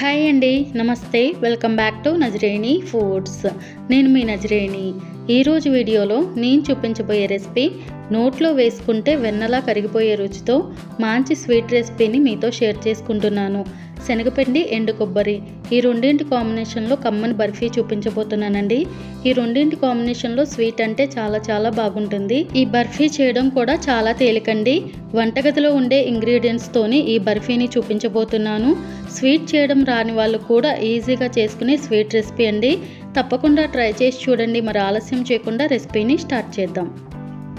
Hi అండి నమస్తే. Welcome back to Nazareni foods. నేను మీ నజరేణి. ఈరోజు వీడియోలో నేను చూపించబోయే రెసిపీ నోట్లో వేసుకుంటే వెన్నలా కరిగిపోయే రుచితో మంచి స్వీట్ రెసిపీని మీతో షేర్ చేసుకుంటున్నాను. శనగపిండి ఎండు కొబ్బరి. ఈ రెండింటి కాంబినేషన్లో కమ్మని బర్ఫీ చూపించబోతున్నానండి. ఈ రెండింటి కాంబినేషన్లో స్వీట్ అంటే చాలా చాలా బాగుంటుంది. ఈ బర్ఫీ చేయడం కూడా చాలా తేలికండి. వంటగదిలో ఉండే ఇంగ్రీడియంట్స్తోని ఈ బర్ఫీని చూపించబోతున్నాను. స్వీట్ చేయడం రాని వాళ్ళు కూడా ఈజీగా చేసుకునే స్వీట్ రెసిపీ అండి. తప్పకుండా ట్రై చేసి చూడండి. మరి ఆలస్యం చేయకుండా రెసిపీని స్టార్ట్ చేద్దాం.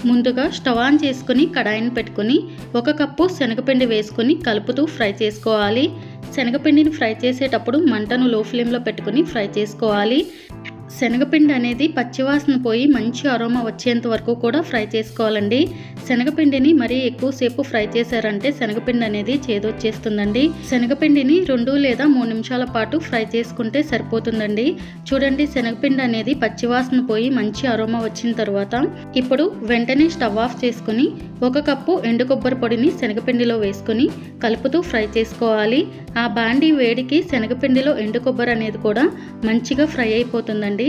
ముందుగా స్టవ్ ఆన్ చేసుకుని కడాయిని పెట్టుకుని ఒక కప్పు శనగపిండి వేసుకుని కలుపుతూ ఫ్రై చేసుకోవాలి. శనగపిండిని ఫ్రై చేసేటప్పుడు మంటను లో ఫ్లేమ్లో పెట్టుకుని ఫ్రై చేసుకోవాలి. శనగపిండి అనేది పచ్చివాసన పోయి మంచి అరోమా వచ్చేంత వరకు కూడా ఫ్రై చేసుకోవాలండి. శనగపిండిని మరీ ఎక్కువసేపు ఫ్రై చేశారంటే శనగపిండి అనేది చేదొచ్చేస్తుందండి. శనగపిండిని రెండు లేదా మూడు నిమిషాల పాటు ఫ్రై చేసుకుంటే సరిపోతుందండి. చూడండి శనగపిండి అనేది పచ్చివాసన పోయి మంచి అరోమా వచ్చిన తర్వాత ఇప్పుడు వెంటనే స్టవ్ ఆఫ్ చేసుకుని ఒక కప్పు ఎండు కొబ్బరి పొడిని శనగపిండిలో వేసుకుని కలుపుతూ ఫ్రై చేసుకోవాలి. ఆ బాండి వేడికి శనగపిండిలో ఎండు కొబ్బరి అనేది కూడా మంచిగా ఫ్రై అయిపోతుందండి.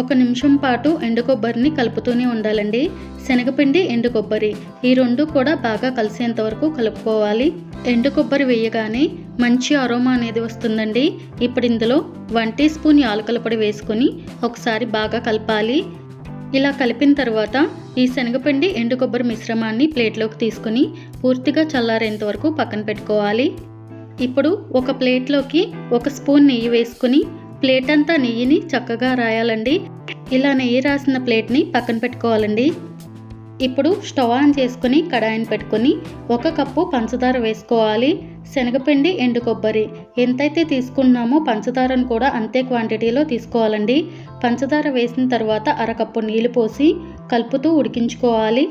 ఒక నిమిషం పాటు ఎండు కొబ్బరిని కలుపుతూనే ఉండాలండి. శనగపిండి ఎండు కొబ్బరి. ఈ రెండు కూడా బాగా కలిసేంత వరకు కలుపుకోవాలి. ఎండు కొబ్బరి వేయగానే మంచి అరోమా అనేది వస్తుందండి. ఇప్పుడు ఇందులో వన్ టీ స్పూన్ యాలకుల పొడి వేసుకొని ఒకసారి బాగా కలపాలి. ఇలా కలిపిన తర్వాత ఈ శనగపిండి ఎండు కొబ్బరి మిశ్రమాన్ని ప్లేట్లోకి తీసుకుని పూర్తిగా చల్లారేంత వరకు పక్కన పెట్టుకోవాలి. ఇప్పుడు ఒక ప్లేట్లోకి ఒక స్పూన్ నెయ్యి వేసుకుని ప్లేట్ అంతా నెయ్యిని చక్కగా రాయాలండి. ఇలా నెయ్యి రాసిన ప్లేట్ని పక్కన పెట్టుకోవాలండి. ఇప్పుడు స్టవ్ ఆన్ చేసుకుని కడాయిని పెట్టుకొని ఒక కప్పు పంచదార వేసుకోవాలి. శనగపిండి ఎండు కొబ్బరి ఎంతైతే తీసుకున్నామో పంచదారను కూడా అంతే క్వాంటిటీలో తీసుకోవాలండి. పంచదార వేసిన తర్వాత అరకప్పు నీళ్ళు పోసి కలుపుతూ ఉడికించుకోవాలి.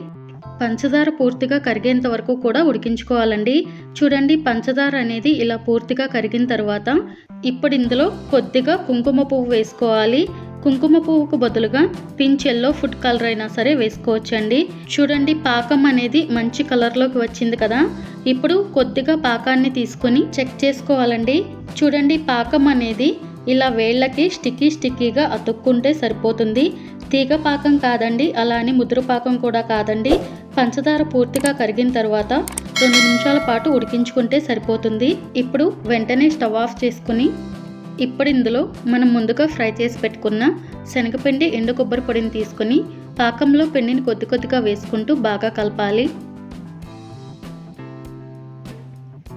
పంచదార పూర్తిగా కరిగేంత వరకు కూడా ఉడికించుకోవాలండి. చూడండి పంచదార అనేది ఇలా పూర్తిగా కరిగిన తర్వాత ఇప్పుడు ఇందులో కొద్దిగా కుంకుమ పువ్వు వేసుకోవాలి. కుంకుమ పువ్వుకు బదులుగా పించ్ ఎల్లో ఫుడ్ కలర్ అయినా సరే వేసుకోవచ్చండి. చూడండి పాకం అనేది మంచి కలర్లోకి వచ్చింది కదా. ఇప్పుడు కొద్దిగా పాకాన్ని తీసుకొని చెక్ చేసుకోవాలండి. చూడండి పాకం అనేది ఇలా వేళ్ళకి స్టిక్కీ స్టిక్కీగా అతుక్కుంటే సరిపోతుంది. తీగ పాకం కాదండి అలా అని ముదురు పాకం కూడా కాదండి. పంచదార పూర్తిగా కరిగిన తర్వాత రెండు నిమిషాల పాటు ఉడికించుకుంటే సరిపోతుంది. ఇప్పుడు వెంటనే స్టవ్ ఆఫ్ చేసుకుని ఇప్పుడు ఇందులో మనం ముందుగా ఫ్రై చేసి పెట్టుకున్న శనగపిండి ఎండు కొబ్బరి పొడిని తీసుకొని పాకంలో పిండిని కొద్ది కొద్దిగా వేసుకుంటూ బాగా కలపాలి.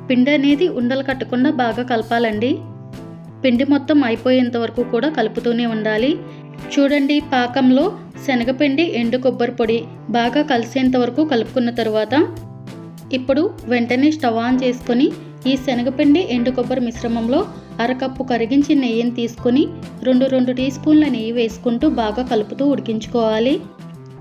పిండి అనేది ఉండలు కట్టకుండా బాగా కలపాలండి. పిండి మొత్తం అయిపోయేంత వరకు కూడా కలుపుతూనే ఉండాలి. చూడండి పాకంలో శనగపిండి ఎండు కొబ్బరి పొడి బాగా కలిసేంత వరకు కలుపుకున్న తర్వాత ఇప్పుడు వెంటనే స్టవ్ ఆన్ చేసుకొని ఈ శనగపిండి ఎండు కొబ్బరి మిశ్రమంలో అరకప్పు కరిగించి నెయ్యిని తీసుకొని రెండు రెండు టీ స్పూన్ల నెయ్యి వేసుకుంటూ బాగా కలుపుతూ ఉడికించుకోవాలి.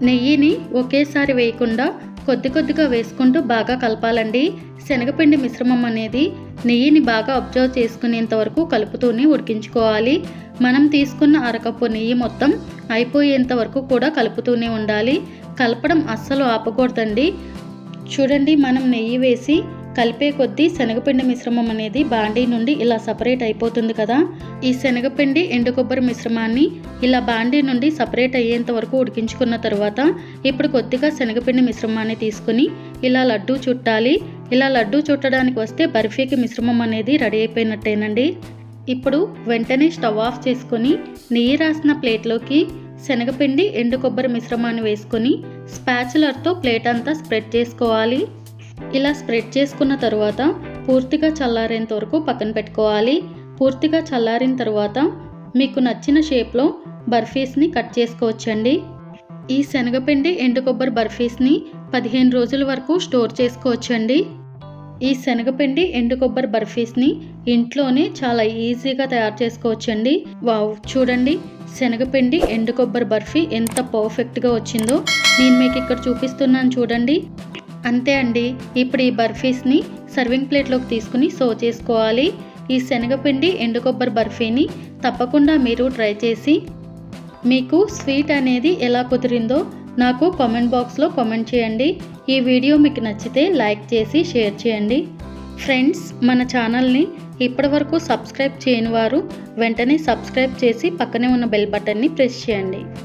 నెయ్యిని ఒకేసారి వేయకుండా కొద్ది కొద్దిగా వేసుకుంటూ బాగా కలపాలండి. శనగపిండి మిశ్రమం అనేది నెయ్యిని బాగా అబ్జర్వ్ చేసుకునేంత వరకు కలుపుతూనే ఉడికించుకోవాలి. మనం తీసుకున్న అరకప్పు నెయ్యి మొత్తం అయిపోయేంత వరకు కూడా కలుపుతూనే ఉండాలి. కలపడం అస్సలు ఆపకూడదండి. చూడండి మనం నెయ్యి వేసి కలిపే కొద్దీ శనగపిండి మిశ్రమం అనేది బాండీ నుండి ఇలా సపరేట్ అయిపోతుంది కదా. ఈ శనగపిండి ఎండు కొబ్బరి మిశ్రమాన్ని ఇలా బాండీ నుండి సపరేట్ అయ్యేంత వరకు ఉడికించుకున్న తర్వాత ఇప్పుడు కొద్దిగా శనగపిండి మిశ్రమాన్ని తీసుకుని ఇలా లడ్డూ చుట్టాలి. ఇలా లడ్డూ చుట్టడానికి వస్తే బర్ఫీకి మిశ్రమం అనేది రెడీ అయిపోయినట్టేనండి. ఇప్పుడు వెంటనే స్టవ్ ఆఫ్ చేసుకొని నెయ్యి రాసిన ప్లేట్లోకి శనగపిండి ఎండు కొబ్బరి మిశ్రమాన్ని వేసుకొని స్పాచులర్తో ప్లేట్ అంతా స్ప్రెడ్ చేసుకోవాలి. ఇలా స్ప్రెడ్ చేసుకున్న తర్వాత పూర్తిగా చల్లారేంత వరకు పక్కన పెట్టుకోవాలి. పూర్తిగా చల్లారిన తర్వాత మీకు నచ్చిన షేప్లో బర్ఫీస్ని కట్ చేసుకోవచ్చండి. ఈ శనగపిండి ఎండు కొబ్బరి బర్ఫీస్ని పదిహేను రోజుల వరకు స్టోర్ చేసుకోవచ్చండి. ఈ శనగపిండి ఎండు కొబ్బరి బర్ఫీస్ని ఇంట్లోనే చాలా ఈజీగా తయారు చేసుకోవచ్చండి. వావ్! చూడండి శనగపిండి ఎండు కొబ్బరి బర్ఫీ ఎంత పర్ఫెక్ట్గా వచ్చిందో. నేను మీకు ఇక్కడ చూపిస్తున్నాను చూడండి. అంతే అండి. ఇప్పుడు ఈ బర్ఫీస్ని సర్వింగ్ ప్లేట్లోకి తీసుకుని సో చేసుకోవాలి. ఈ శనగపిండి ఎండు కొబ్బరి బర్ఫీని తప్పకుండా మీరు ట్రై చేసి మీకు స్వీట్ అనేది ఎలా కుదిరిందో నాకు కామెంట్ బాక్స్లో కామెంట్ చేయండి. ఈ వీడియో మీకు నచ్చితే లైక్ చేసి షేర్ చేయండి. ఫ్రెండ్స్ మన ఛానల్ని ఇప్పటివరకు సబ్స్క్రైబ్ చేయని వారు వెంటనే సబ్స్క్రైబ్ చేసి పక్కనే ఉన్న బెల్ బటన్ని ప్రెస్ చేయండి.